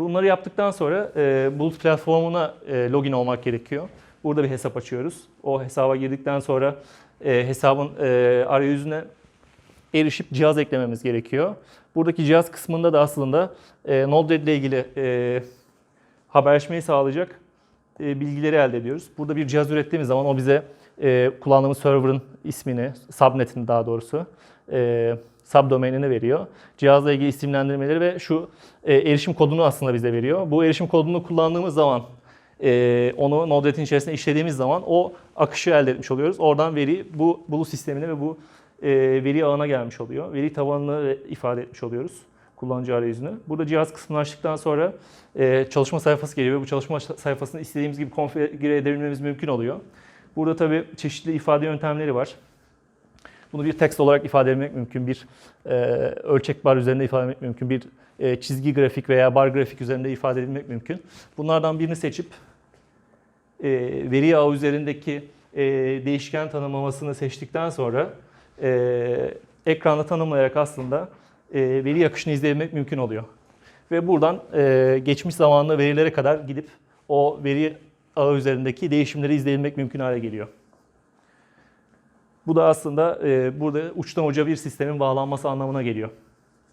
Bunları yaptıktan sonra e, bulut platformuna e, login olmak gerekiyor. Burada bir hesap açıyoruz. O hesaba girdikten sonra e, hesabın e, arayüzüne erişip cihaz eklememiz gerekiyor. Buradaki cihaz kısmında da aslında e, Node-RED ile ilgili e, haberleşmeyi sağlayacak e, bilgileri elde ediyoruz. Burada bir cihaz ürettiğimiz zaman o bize e, kullandığımız server'ın ismini, subnetini daha doğrusu, e, subdomainini veriyor. Cihazla ilgili isimlendirmeleri ve şu e, erişim kodunu aslında bize veriyor. Bu erişim kodunu kullandığımız zaman e, onu Node-RED'in içerisine işlediğimiz zaman o akışı elde etmiş oluyoruz. Oradan veri bu bulut sistemine ve bu e, veri ağına gelmiş oluyor. Veri tabanını ifade etmiş oluyoruz kullanıcı arayüzünü. Burada cihaz kısmını açtıktan sonra e, çalışma sayfası geliyor ve bu çalışma sayfasını istediğimiz gibi konfigüre edebilmemiz mümkün oluyor. Burada tabii çeşitli ifade yöntemleri var. Bunu bir text olarak ifade etmek mümkün, bir e, ölçek bar üzerinde ifade etmek mümkün, bir e, çizgi grafik veya bar grafik üzerinde ifade edilmek mümkün. Bunlardan birini seçip e, veri ağı üzerindeki e, değişken tanımlamasını seçtikten sonra e, ekranda tanımlayarak aslında e, veri akışını izleyebilmek mümkün oluyor. Ve buradan e, geçmiş zamanlı verilere kadar gidip o veri ağı üzerindeki değişimleri izleyebilmek mümkün hale geliyor. Bu da aslında e, burada uçtan uca bir sistemin bağlanması anlamına geliyor.